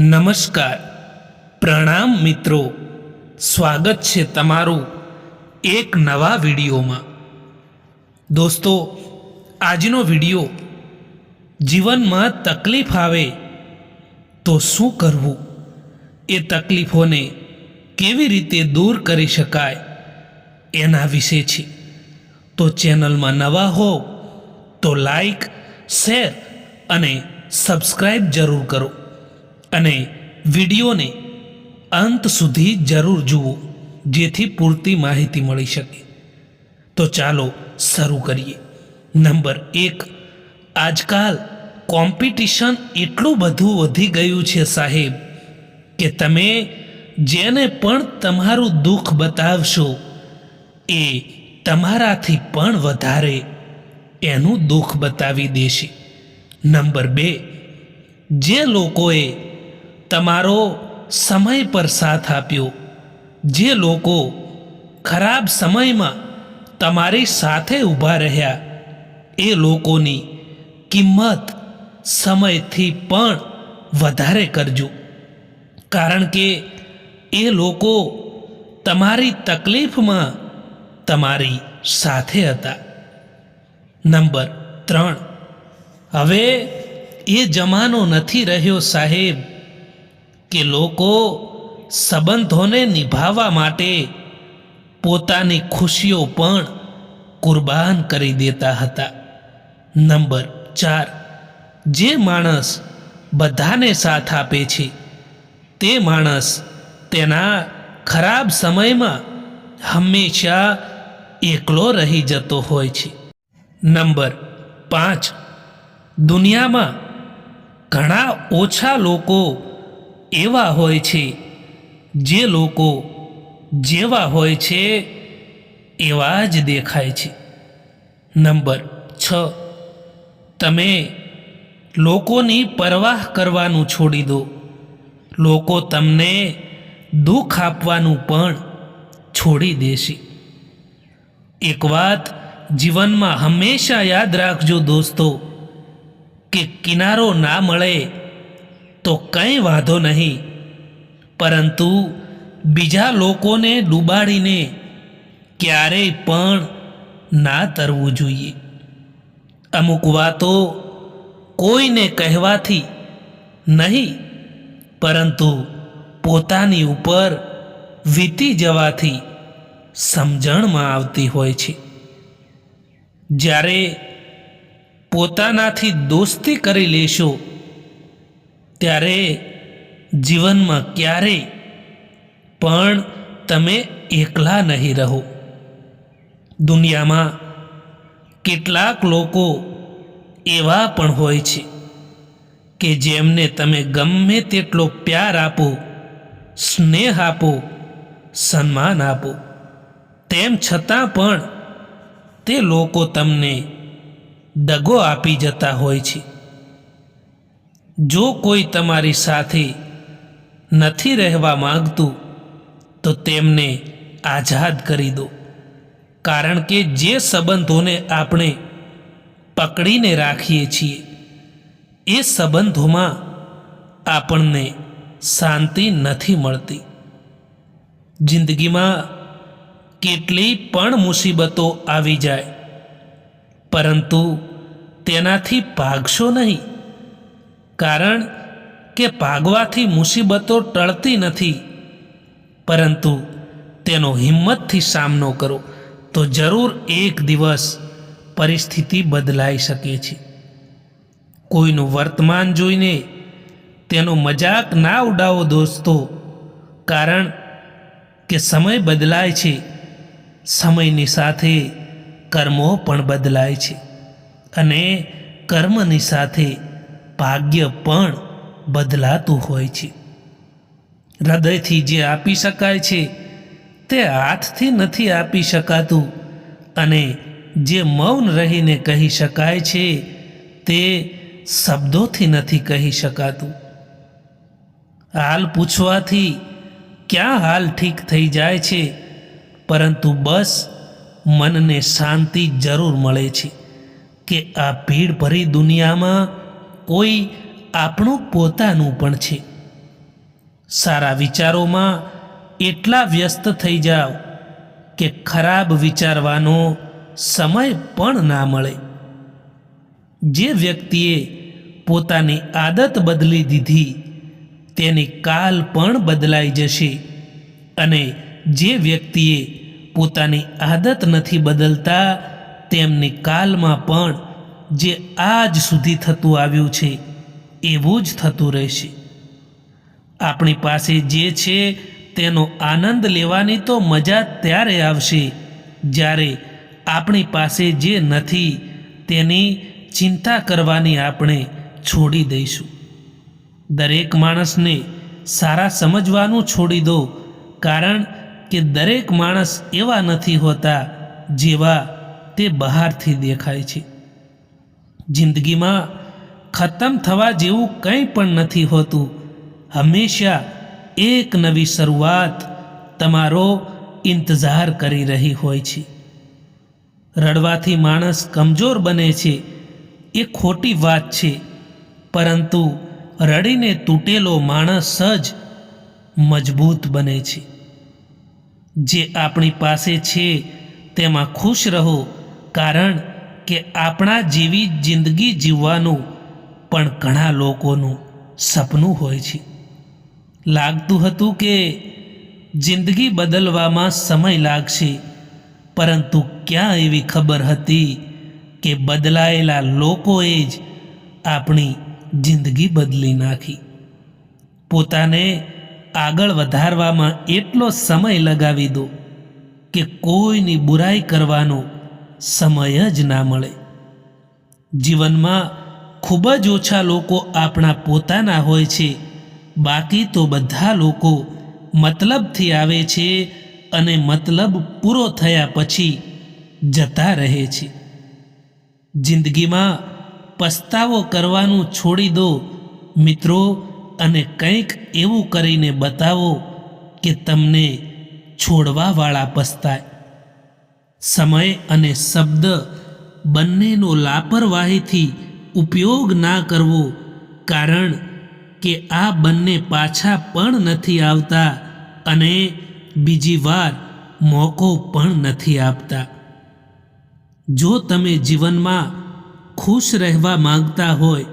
નમસ્કાર. પ્રણામ મિત્રો. સ્વાગત છે તમારું એક નવા વિડીયોમાં. દોસ્તો, આજનો વીડિયો જીવનમાં તકલીફ આવે તો શું કરવું? એ તકલીફોને કેવી રીતે દૂર કરી શકાય એના વિશે છે. તો ચેનલમાં નવા હો તો લાઈક, શેર અને સબસ્ક્રાઈબ જરૂર કરો. અને વિડીયોને અંત સુધી જરૂર જુઓ, જેથી પૂરતી માહિતી મળી શકે. તો ચાલો શરૂ કરીએ. નંબર એક, આજકાલ કોમ્પિટિશન એટલું બધું વધી ગયું છે સાહેબ, કે તમે જેને પણ તમારું દુઃખ બતાવશો, એ તમારાથી પણ વધારે એનું દુઃખ બતાવી દેશે. નંબર બે, જે લોકોએ તમારો સમય પર સાથ આપ્યો. જે લોકો ખરાબ સમયમાં તમારી સાથે ઊભા રહ્યા, એ લોકોની કિંમત સમયથી પણ વધારે કરજો. કારણ કે એ લોકો તમારી તકલીફમાં તમારી સાથે હતા. નંબર ત્રણ. હવે એ જમાનો નથી રહ્યો સાહેબ. કે લોકો સંબંધોને નિભાવવા માટે પોતાની ખુશીઓ પણ કુરબાન કરી દેતા હતા. નંબર ચાર, જે માણસ બધાને સાથ આપે છે, તે માણસ તેના ખરાબ સમયમાં હંમેશા એકલો રહી જતો હોય છે. નંબર પાંચ, દુનિયામાં ઘણા ઓછા લોકો એવા હોય છે, જે લોકો જેવા હોય છે, એવા જ દેખાય છે. નંબર છ. તમે લોકોની પરવાહ કરવાનું છોડી દો. લોકો તમને દુઃખ આપવાનું પણ છોડી દેશે. એક વાત જીવનમાં હંમેશા યાદ રાખજો દોસ્તો, કે કિનારો ના મળે તો કંઈ વાંધો નહીં. પરંતુ બીજા લોકોને ડૂબાડીને ક્યારેય પણ ના તરવું જોઈએ. અમુક વાતો કોઈને કહેવાથી નહીં, પરંતુ પોતાની ઉપર વીતી જવાથી સમજણમાં આવતી હોય છે. જ્યારે પોતાનાથી દોસ્તી કરી લેશો ત્યારે જીવનમાં ક્યારેય પણ તમે એકલા નહીં રહો. દુનિયામાં કેટલાક લોકો એવા પણ હોય છે કે જેમને તમે ગમે તેટલો પ્યાર આપો, સ્નેહ આપો, સન્માન આપો. તેમ છતાં પણ તે લોકો તમને દગો આપી જતા હોય છે. જો કોઈ તમારી સાથે નથી રહેવા માંગતું, તો તેમને આઝાદ કરી દો. કારણ કે જે સંબંધોને આપણે પકડીને રાખીએ છીએ, એ સંબંધોમાં આપણને શાંતિ નથી મળતી. જિંદગીમાં કેટલી પણ મુસીબતો આવી જાય, પરંતુ તેનાથી ભાગશો નહીં. કારણ કે ભાગવાથી મુસીબતો ટળતી નથી. પરંતુ તેનો હિંમતથી સામનો કરો, તો જરૂર એક દિવસ પરિસ્થિતિ બદલાઈ શકે છે. કોઈનું વર્તમાન જોઈને તેનો મજાક ના ઉડાવો દોસ્તો, કારણ કે સમય બદલાય છે, સમયની સાથે કર્મો પણ બદલાય છે અને કર્મની સાથે ભાગ્ય પણ બદલાતું હોય છે. હૃદયથી જે આપી શકાય છે, તે હાથથી નથી આપી શકાતું અને જે મૌન રહીને કહી શકાય છે, તે શબ્દોથી નથી કહી શકાતું. હાલ પૂછવાથી ક્યાં હાલ ઠીક થઈ જાય છે, પરંતુ બસ મનને શાંતિ જરૂર મળે છે કે આ ભીડ ભરી દુનિયામાં કોઈ આપણું પોતાનું પણ છે. સારા વિચારોમાં એટલા વ્યસ્ત થઈ જાઓ કે ખરાબ વિચારવાનો સમય પણ ના મળે. જે વ્યક્તિએ પોતાની આદત બદલી દીધી, તેની કાલ પણ બદલાઈ જશે અને જે વ્યક્તિએ પોતાની આદત નથી બદલતા, તેમની કાલમાં પણ જે આજ સુધી થતું આવ્યું છે, એવું જ થતું રહેશે. આપણી પાસે જે છે, તેનો આનંદ લેવાની તો મજા ત્યારે આવશે, જ્યારે આપણી પાસે જે નથી, તેની ચિંતા કરવાની આપણે છોડી દઈશું. દરેક માણસને સારા સમજવાનું છોડી દો, કારણ કે દરેક માણસ એવા નથી હોતા જેવા તે બહારથી દેખાય છે. જિંદગીમાં ખતમ થવા જેવું કંઈ પણ નથી હોતું. હંમેશા એક નવી શરૂઆત તમારો ઇંતજાર કરી રહી હોય છે. રડવાથી માણસ કમજોર બને છે, એ ખોટી વાત છે. પરંતુ રડીને તૂટેલો માણસ જ મજબૂત બને છે. જે આપણી પાસે છે, તેમાં ખુશ રહો, કારણ કે આપણા જેવી જિંદગી જીવવાનું પણ ઘણા લોકોનું સપનું હોય છે. લાગતું હતું કે જિંદગી બદલવામાં સમય લાગશે, પરંતુ ક્યાં એવી ખબર હતી કે બદલાયેલા લોકોએ જ આપણી જિંદગી બદલી નાખી. પોતાને આગળ વધારવામાં એટલો સમય લગાવી દો કે કોઈની બુરાઈ કરવાનો સમય જ ના મળે. જીવનમાં ખૂબ જ ઓછા લોકો આપણા પોતાના હોય છે. બાકી તો બધા લોકો મતલબથી આવે છે અને મતલબ પૂરો થયા પછી જતા રહે છે. જિંદગીમાં પસ્તાવો કરવાનું છોડી દો મિત્રો અને કંઈક એવું કરીને બતાવો કે તમને છોડવાવાળા પસ્તાય. સમય અને શબ્દ બંનેનો લાપરવાહીથી ઉપયોગ ના કરવો, કારણ કે આ બંને પાછા પણ નથી આવતા અને બીજી વાર મોકો પણ નથી આપતા. જો તમે જીવનમાં ખુશ રહેવા માંગતા હોય,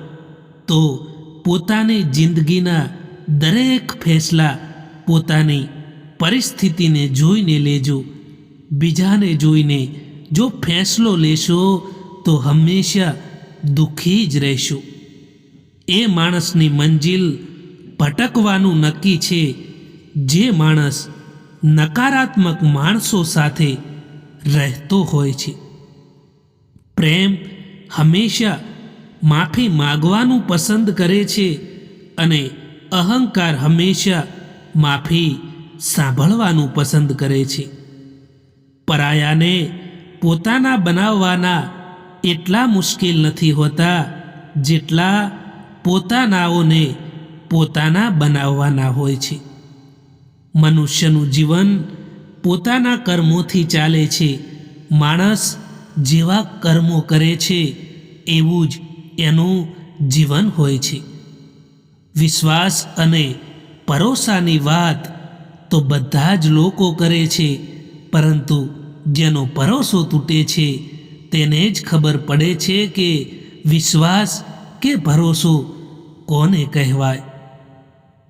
તો પોતાની જિંદગીના દરેક ફેસલા પોતાની પરિસ્થિતિને જોઈને લેજો. બીજાને જોઈને, જો ફેંસલો લેશો, તો હંમેશા દુઃખી જ રહેશો. એ માણસની મંજિલ ભટકવાનું નક્કી છે, જે માણસ નકારાત્મક માણસો સાથે રહેતો હોય છે. પ્રેમ હંમેશા માફી માગવાનું પસંદ કરે છે અને અહંકાર હંમેશા માફી સાંભળવાનું પસંદ કરે છે. પરાયાને પોતાના બનાવવાના એટલા મુશ્કેલ નથી હોતા જેટલા પોતાનાઓને પોતાના બનાવવાના હોય છે. મનુષ્યનું જીવન પોતાના કર્મોથી ચાલે છે. માણસ જેવા કર્મો કરે છે એવું જ એનું જીવન હોય છે. વિશ્વાસ અને ભરોસાની વાત તો બધા જ લોકો કરે છે. પરંતુ જેનો ભરોસો તૂટે છે, તેને જ ખબર પડે છે કે વિશ્વાસ કે ભરોસો કોને કહેવાય?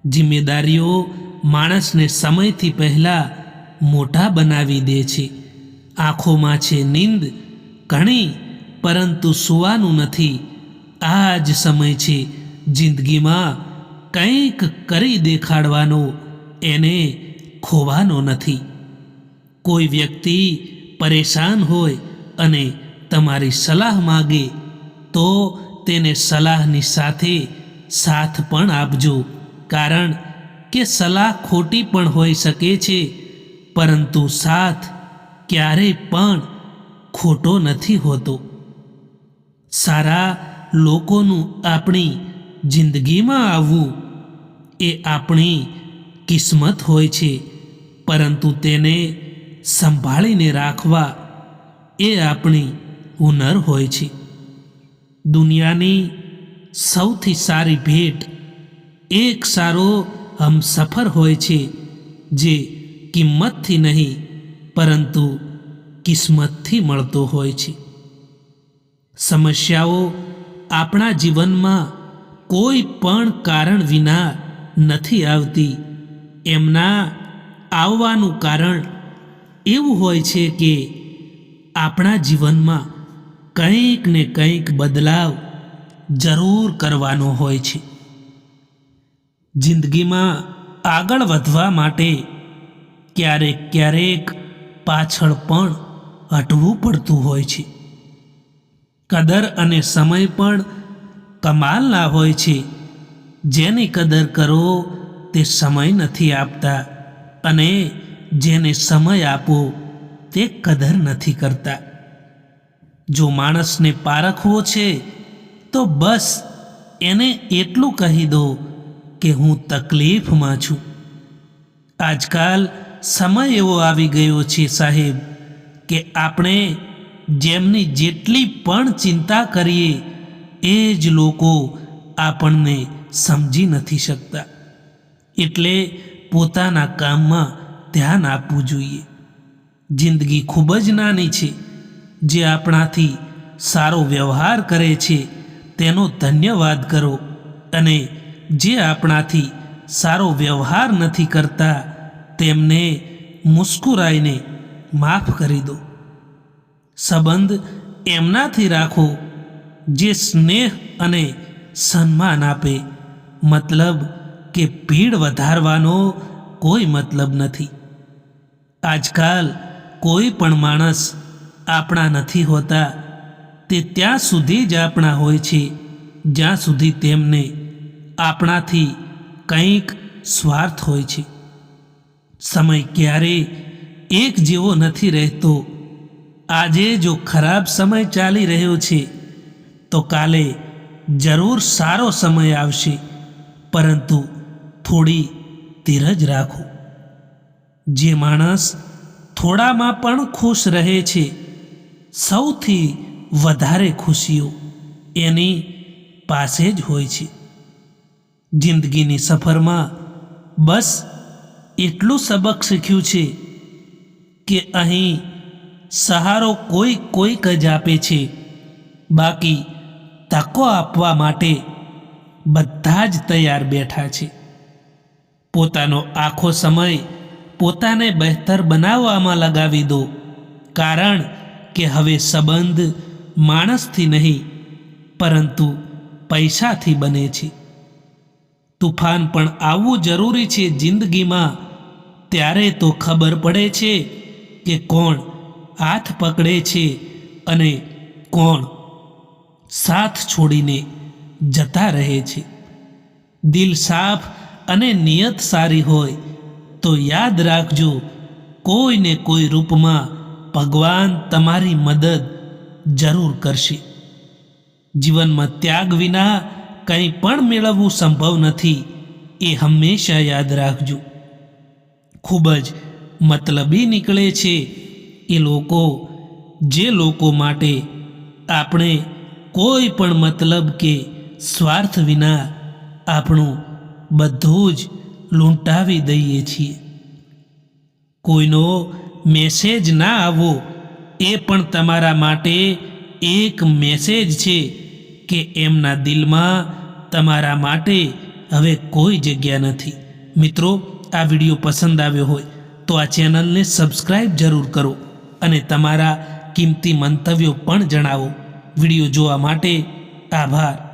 જિમ્મેદારીઓ માણસને સમયથી પહેલાં મોટા બનાવી દે છે. આંખોમાં છે નીંદ ઘણી, પરંતુ સુવાનું નથી. આ જ સમય છે જિંદગીમાં કંઈક કરી દેખાડવાનો, એને ખોવાનો નથી. કોઈ વ્યક્તિ પરેશાન હોય અને તમારી સલાહ માગે, તો તેને સલાહની સાથે સાથ પણ આપજો. કારણ કે સલાહ ખોટી પણ હોઈ શકે છે, પરંતુ સાથ ક્યારેય પણ ખોટો નથી હોતો. સારા લોકોનું આપણી જિંદગીમાં આવવું એ આપણી કિસ્મત હોય છે, પરંતુ તેને સંભાળીને રાખવા એ આપણી હુનર હોય છે. દુનિયાની સૌથી સારી ભેટ એક સારો હમસફર હોય છે જે કિંમતથી નહીં, પરંતુ કિસ્મતથી મળતો હોય છે. સમસ્યાઓ આપણા જીવનમાં કોઈ પણ કારણ વિના નથી આવતી. એમના આવવાનું કારણ એવું હોય છે કે આપણા જીવનમાં કંઈક ને કંઈક બદલાવ જરૂર કરવાનો હોય છે. જિંદગીમાં આગળ વધવા માટે ક્યારેક ક્યારેક પાછળ પણ હટવું પડતું હોય છે. કદર અને સમય પણ કમાલના હોય છે. જેની કદર કરો તે સમય નથી આપતા અને જેને સમય આપો તે કદર નથી કરતા. જો માણસને પારખવો છે, તો બસ એને એટલું કહી દો કે હું તકલીફમાં છું. આજકાલ સમય એવો આવી ગયો છે સાહેબ કે આપણે જેમની જેટલી પણ ચિંતા કરીએ, એ જ લોકો આપણને સમજી નથી શકતા. એટલે પોતાના કામમાં ધ્યાન આપવું જોઈએ. જિંદગી ખૂબ જ નાની છે. જે આપણાથી સારો વ્યવહાર કરે છે, તેનો ધન્યવાદ કરો. અને જે આપણાથી સારો વ્યવહાર નથી કરતા, તેમને મુસ્કુરાઈને માફ કરી દો. સંબંધ એમનાથી રાખો, જે સ્નેહ અને સન્માન આપે. મતલબ કે ભીડ વધારવાનો કોઈ મતલબ નથી. આજકાલ કોઈ પણ માણસ આપણા નથી હોતા. તે ત્યાં સુધી જ આપણા હોય છે. જ્યાં સુધી તેમને આપણાથી કંઈક સ્વાર્થ હોય છે. સમય ક્યારેય એક જેવો નથી રહેતો. આજે જો ખરાબ સમય ચાલી રહ્યો છે, તો કાલે જરૂર સારો સમય આવશે. પરંતુ થોડી ધીરજ રાખો. જે માણસ થોડામાં પણ ખુશ રહે છે, સૌથી વધારે ખુશીઓ એની પાસે જ હોય છે. જિંદગીની સફરમાં બસ એટલું સબક શીખ્યું છે કે અહીં સહારો કોઈ કોઈક જ આપે છે, બાકી તકો આપવા માટે બધા જ તૈયાર બેઠા છે. પોતાનો આખો સમય પોતાને બહેતર બનાવવામાં લગાવી દો, કારણ કે હવે સંબંધ માણસથી નહીં, પરંતુ પૈસાથી બને છે. તુફાન પણ આવવું જરૂરી છે જિંદગીમાં, ત્યારે તો ખબર પડે છે કે કોણ હાથ પકડે છે અને કોણ સાથ છોડીને જતા રહે છે. દિલ સાફ અને નિયત સારી હોય તો યાદ રાખજો, કોઈને કોઈ રૂપમાં ભગવાન તમારી મદદ જરૂર કરશે. જીવનમાં ત્યાગ વિના કંઈ પણ મેળવવું સંભવ નથી, એ હંમેશા યાદ રાખજો. ખૂબ જ મતલબી નીકળે છે એ લોકો, જે લોકો માટે આપણે કોઈ પણ મતલબ કે સ્વાર્થ વિના આપણું બધું જ લૂંટાવી દઈએ છીએ. કોઈનો મેસેજ ના આવવો, એ પણ તમારા માટે એક મેસેજ છે કે એમના દિલમાં તમારા માટે હવે કોઈ જગ્યા નથી. મિત્રો, આ વીડિયો પસંદ આવ્યો હોય તો આ ચેનલને સબસ્ક્રાઈબ જરૂર કરો અને તમારા કિંમતી મંતવ્યો પણ જણાવો. વીડિયો જોવા માટે આભાર.